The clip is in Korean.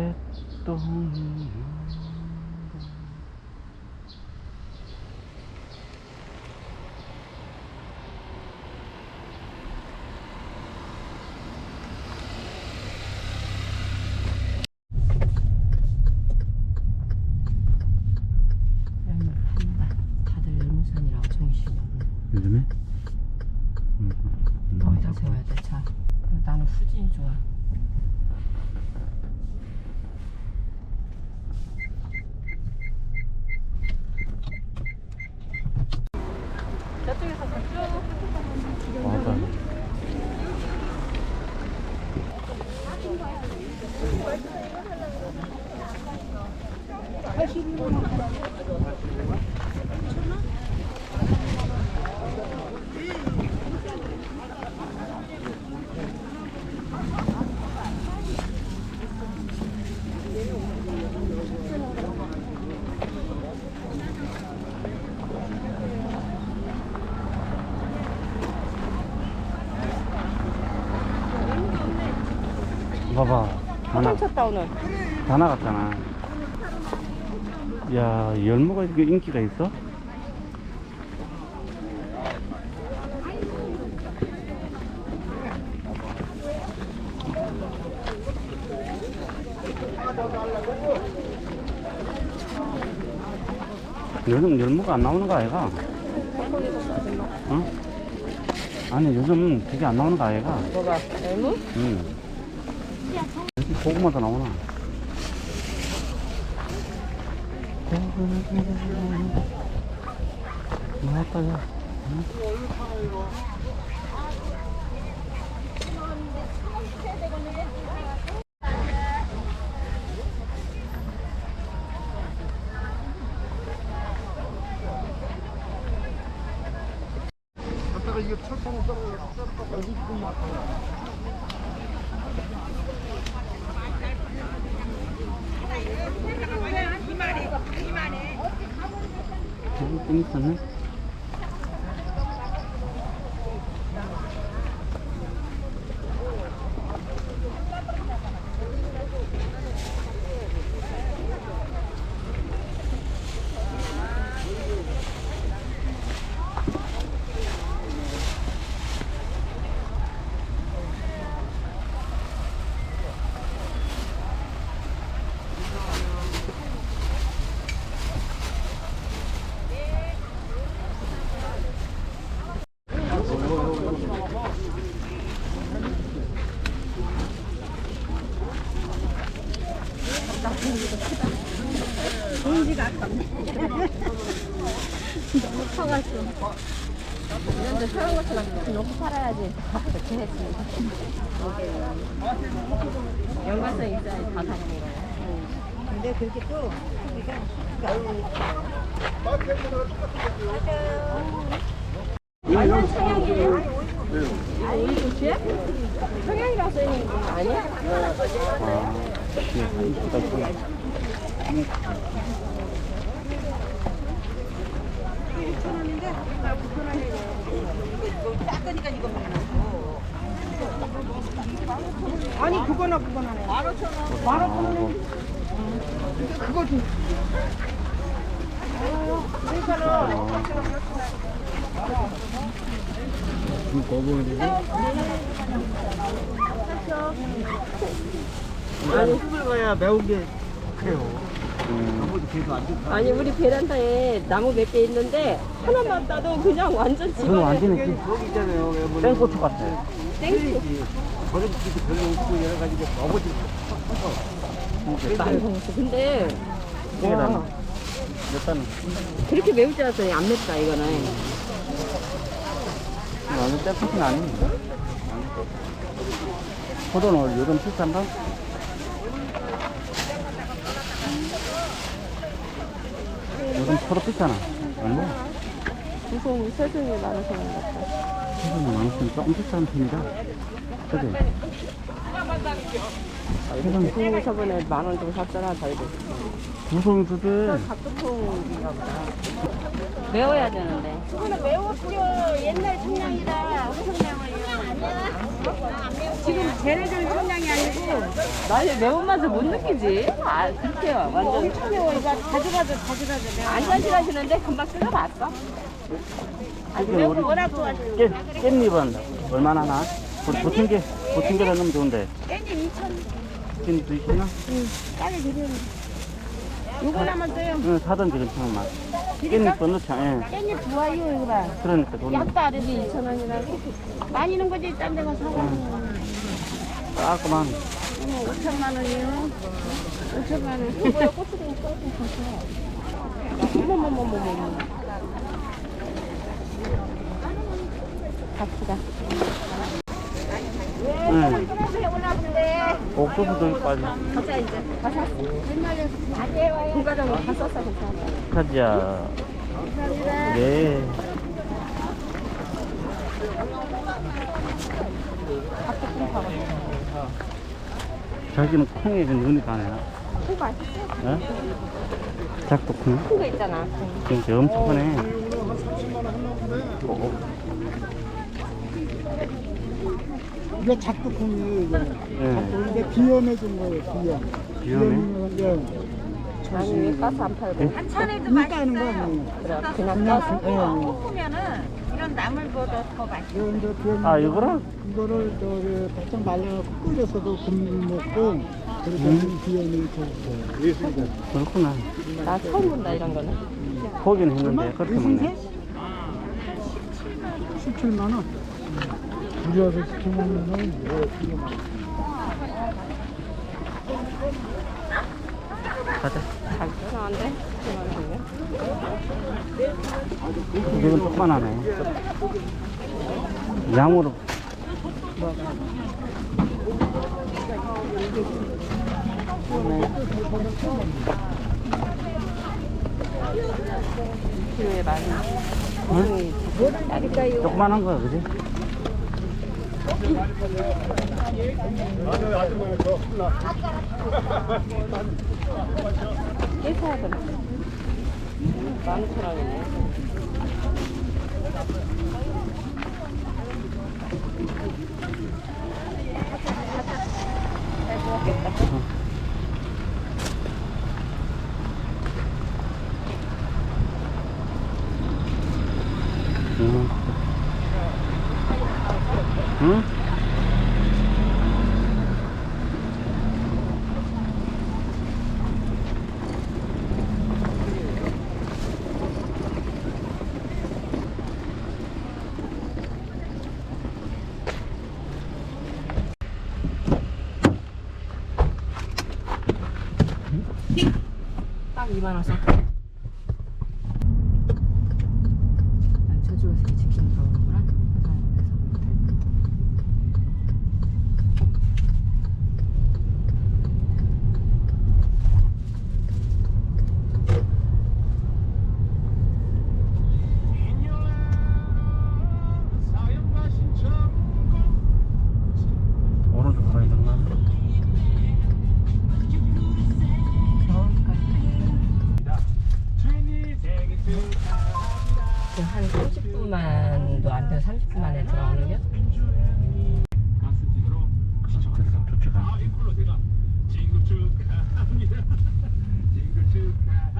개똥 다들 열무산이라고 정신이 없네. 요즘에? 음, 거기다 세워야 돼, 차. 나는 후진이 좋아. 저쪽에서 쭉 맞아. 봐봐. 다, 나, 쳤다 오늘. 다 나갔잖아. 야, 열무가 이렇게 인기가 있어? 요즘 열무가 안 나오는 거 아이가? 어? 아니 요즘 그게 안 나오는 거 아이가? 뭐가? 열무? 응. 고구마도 나오나? 나왔다, 야. 给你看看 여기 좀 있었네? 이런데 사는 것처럼 놓고 팔아야지. 그렇게 했지. 연관성 있어야지 다 사는 거야. 근데 그렇게 또 완전 청양이에요? 이거 우리 도시에? 청양이라고 써있는 거 아니야? 아니 그거나 그거나 해. 만 오천 원. 만 그거 좀. 아니 흙을 가야 매운 게 그래요. 음, 나머지 걔도 안 좋다. 아니 우리 베란다에 나무 몇 개 있는데 하나만 따도 그냥 완전 그건 집안에 완전히 여기 여기 있잖아요. 왜 뭐. 땡고추 같아. 땡초 버릇기도 별로 없고 여러 가지 게 아버지 먹었어. 근데 몇 단은? 그렇게 매우지 않았더니 안 맵다 이거는. 완전 땡고추는 아닙니다. 포도는 요즘 비싼가? 요즘 포도 비싸나? 얼마? 무슨 세상에 많아서 그런 것 같다. 세금이 많으면 조금 비싼 편이다. 그지? 그 저번에 만원좀 샀잖아 저희도. 무성도 돼. 매워야 되는데. 매워 뿌려 옛날 청량이다 홍성량이에요 지금 쟤네들 나 이제 매운맛을 못 느끼지? 아, 그렇게 완전. 엄청 매워 이거 자주 가도 자주 가도 매워 안 간질하시는데 금방 끓여봤어. 아, 매운 거 워낙 좋아하시는 깻, 깻잎은 얼마나 나? 보- 보통 게, 보통 게라 넣으면 좋은데. 깻잎 2천 깻잎도 있나? 싸게 드리는 요거 나만 써요 응, 사던지 괜찮아. 깻잎도 넣자, 예. 깻잎 좋아요 이거 봐 그러니까 돈 약도 아래도 2천 원이라고 많이 는 거지 딴 데 가서 사가면 깔끔한. 어머 5천만 원이요 5천만 원 이거야 꼬치도 어머머머머머 갑시다 응. 올라오는데 옥수수도 빠지. 가자 이제 가자 옛날에 공과장으로 괜찮아 가자. 감사합니다 네. 저기는 콩에 그 눈이 가네. 콩 맛있어 어? 작도 콩? 큰거 있잖아 진짜 엄청 크네. 어, 이게 작두콩이 이거. 예. 이게 비염해진 거예요, 비염. 비염해? 비염이 아니, 왜 가스 안 팔고? 한찬에도 맛있어요. 거예요. 그래, 그냥 가스. 예, 예. 보면은 이런 나물보다 더 맛있어 이거 이제 비염. 아, 이거를? 이거를 저기 바짝 말려갖고 끓여서도 금 먹고 그렇게 비염이 좋고. 그렇구나. 나 처음 본다, 이런 거는. 보긴 했는데, 그렇게 먹네. 17만 원. 우리 와서 시켜 먹는 건 뭐, 비염. 가자. 잘 끊어는데? 이건 조그만하네. 양으로. 조그만한 거야, 그지? 깨 사야 되나? 응? 딱 2만 원 썼다. 그 한 30분만도 안 돼요. 30분 만에 들어오는요? 그래서 아, 도착한. 진급 축하합니다. 진급 축하.